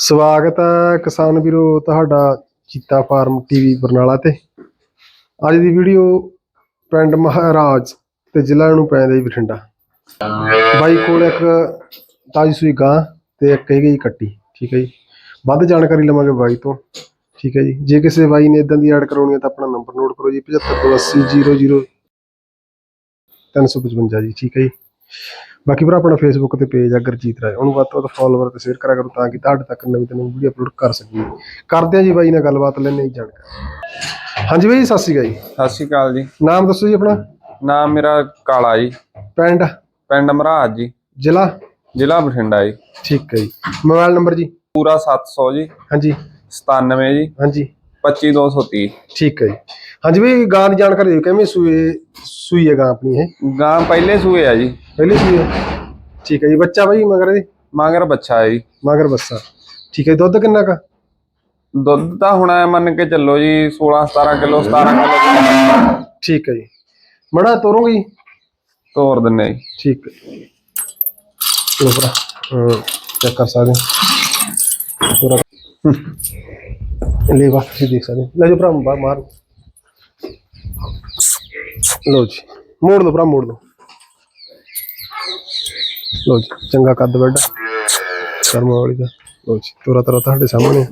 ਸਵਾਗਤ ਹੈ ਕਿਸਾਨ ਵੀਰੋ ਤੁਹਾਡਾ ਚੀਤਾ ਫਾਰਮ ਟੀਵੀ ਬਰਨਾਲਾ ਤੇ। ਅੱਜ ਦੀ ਵੀਡੀਓ ਪਿੰਡ ਮਹਾਰਾਜ ਤੇ ਜ਼ਿਲ੍ਹਾ ਨੂੰ ਪੈਂਦਾ ਜੀ ਬਠਿੰਡਾ। ਬਾਈ ਕੋਲ ਇੱਕ ਤਾਜੀ ਸੂਈ ਗਾਂ ਤੇ ਇੱਕ ਹੈਗੀ ਜੀ ਕੱਟੀ, ਠੀਕ ਹੈ ਜੀ। ਵੱਧ ਜਾਣਕਾਰੀ ਲਵਾਂਗੇ ਬਾਈ ਤੋਂ, ਠੀਕ ਹੈ ਜੀ। ਜੇ ਕਿਸੇ ਬਾਈ ਨੇ ਇਦਾਂ ਦੀ ਐਡ ਕਰਾਉਣੀ ਹੈ ਤਾਂ ਆਪਣਾ ਨੰਬਰ ਨੋਟ ਕਰੋ ਜੀ 758000 355 ਜੀ, ਠੀਕ ਹੈ ਜੀ। ਬਾਕੀ ਭਰਾ ਆਪਣਾ ਫੇਸਬੁੱਕ ਤੇ ਪੇਜ ਆ ਗੁਰਜੀਤ ਰਾਏ। ਉਹਨੂੰ ਵੱਧ ਤੋਂ ਵੱਧ ਫੋਲੋਵਰ ਤੇ ਸ਼ੇਅਰ ਕਰਿਆ ਕਰੋ ਤਾਂ ਕਿ ਤੁਹਾਡੇ ਤੱਕ ਨਵੀਂ ਤੋਂ ਨਵੀਂ ਵੀਡੀਓ ਅਪਲੋਡ ਕਰ ਸਕੀਏ। ਕਰਦੇ ਆ ਜੀ ਬਾਈ ਨਾਲ ਗੱਲਬਾਤ ਲੈਣੇ ਜੀ ਜਾਣਕਾਰੀ। ਹਾਂਜੀ ਬਾਈ ਸਤਿ ਸ਼੍ਰੀ ਅਕਾਲ ਜੀ। ਸਤਿ ਸ਼੍ਰੀ ਅਕਾਲ ਜੀ। ਨਾਮ ਦੱਸੋ ਜੀ ਆਪਣਾ? ਨਾਮ ਮੇਰਾ ਕਾਲਾ ਜੀ। ਪਿੰਡ? ਪਿੰਡ ਮਹਾਰਾਜ ਜੀ। ਜ਼ਿਲ੍ਹਾ? ਜ਼ਿਲ੍ਹਾ ਬਠਿੰਡਾ ਜੀ। ਠੀਕ ਹੈ ਜੀ। ਮੋਬਾਈਲ ਨੰਬਰ ਜੀ? ਪੂਰਾ 700 ਜੀ। ਹਾਂਜੀ। 97 ਜੀ। ਹਾਂਜੀ। 25230 ਠੀਕ ਹੈ ਜੀ। ਹਾਂਜੀ ਬਾਈ ਗਾਂ ਦੀ ਜਾਣਕਾਰੀ ਦਿਓ ਕਿਵੇਂ ਸੂਏ ਸੂਈ ਹੈ ਗਾਂ ਆਪਣੀ ਇਹ? ਗਾਂ ਪਹਿਲੇ ਸੂਏ ਆ ਜੀ। ਪਹਿਲੀ ਹੈ ਠੀਕ ਹੈ ਜੀ ਬੱਚਾ ਬਾਈ ਮਗਰ ਇਹਦੇ? ਮਗਰ ਬੱਚਾ ਹੈ ਜੀ। ਮਗਰ ਬੱਸਾ ਠੀਕ ਹੈ ਦੁੱਧ ਕਿੰਨਾ ਕਾ? ਦੁੱਧ ਤਾਂ ਹੁਣ ਐਂ ਮੰਨ ਕੇ ਚੱਲੋ ਜੀ 16 17 ਕਿਲੋ 17 ਕਿਲੋ ਠੀਕ ਹੈ ਜੀ। ਮੜਾ ਤੋਰੋਗੇ ਜੀ? ਤੋਰ ਦਿੰਨੇ ਜੀ। ਠੀਕ ਹੈ। ਲੋ ਭਰਾ ਚੈੱਕ ਕਰ ਸਕਦੇ ਪੂਰਾ ਲੈ ਵਾ ਤੁਸੀਂ ਦੇਖ ਸਕਦੇ। ਲੈ ਜੋ ਭਰਾ ਮਾਰ। ਲੋ ਜੀ ਮੋੜ ਦੋ ਭਰਾ ਮੋੜ ਦੋ ਲੋ ਜੀ ਚੰਗਾ ਕੱਦ ਵੱਡ ਕਰਮ ਵਾਲੀ ਦਾ। ਲੋ ਜੀ ਤੋਰਾ ਤੋਰਾ ਤੁਹਾਡੇ ਸਾਹਮਣੇ।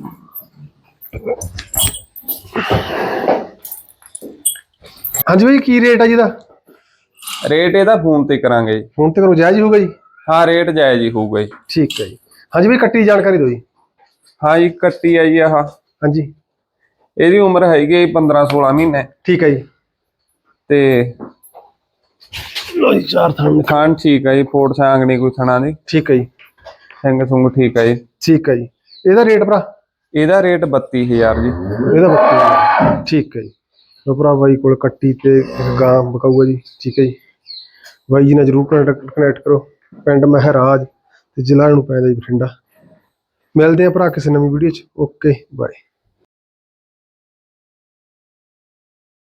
ਹਾਂਜੀ ਭਾਈ ਕੀ ਰੇਟ ਆ ਜੀ ਦਾ ਰੇਟ ਇਹਦਾ ਫੋਨ ਤੇ ਕਰਾਂਗੇ ਜੀ। ਹੁਣ ਤੇ ਕਰੋ ਜਾਇਜ਼ ਹੀ ਹੋਊਗਾ ਜੀ? ਹਾਂ ਰੇਟ ਜਾਇਜ਼ ਹੀ ਹੋਊਗਾ ਜੀ। ਠੀਕ ਹੈ ਜੀ। ਹਾਂਜੀ ਭਾਈ ਕੱਟੀ ਦੀ ਜਾਣਕਾਰੀ ਦਿਓ ਜੀ। ਹਾਂ ਜੀ ਕੱਟੀ ਆ ਜੀ ਆਹ। ਹਾਂਜੀ। ਇਹਦੀ ਉਮਰ ਹੈਗੀ ਹੈ 15 16 ਮਹੀਨੇ। ਠੀਕ ਹੈ ਜੀ। ਤੇ ਲੋ ਜੀ ਚਾਰ ਥਾਂ ਖਾਣ ਠੀਕ ਹੈ ਜੀ ਫੋੜ ਸਾਂਗ ਨਹੀਂ ਕੋਈ ਥਣਾ ਦੀ ਠੀਕ ਹੈ ਜੀ। ਸਿੰਘ ਸੁੰਗ ਠੀਕ ਹੈ ਜੀ। ਠੀਕ ਹੈ ਜੀ। ਇਹਦਾ ਰੇਟ ਭਰਾ? ਇਹਦਾ ਰੇਟ 32000 ਜੀ। ਇਹਦਾ ਬੱਤੀ ਠੀਕ ਹੈ ਜੀ। ਲੋ ਭਰਾ ਬਾਈ ਕੋਲ ਕੱਟੀ ਤੇ ਗਾਂ ਬਕਾਊਗਾ ਜੀ। ਠੀਕ ਹੈ ਜੀ। ਬਾਈ ਜੀ ਨਾਲ ਜਰੂਰ ਕਨੈਕਟ ਕਰੋ। ਪਿੰਡ ਮਹਿਰਾਜ ਤੇ ਜ਼ਿਲ੍ਹਾ ਨੂੰ ਪੈਂਦਾ ਜੀ ਬਠਿੰਡਾ। ਮਿਲਦੇ ਆ ਭਰਾ ਕਿਸੇ ਨਵੀਂ ਵੀਡੀਓ 'ਚ। Okay bye.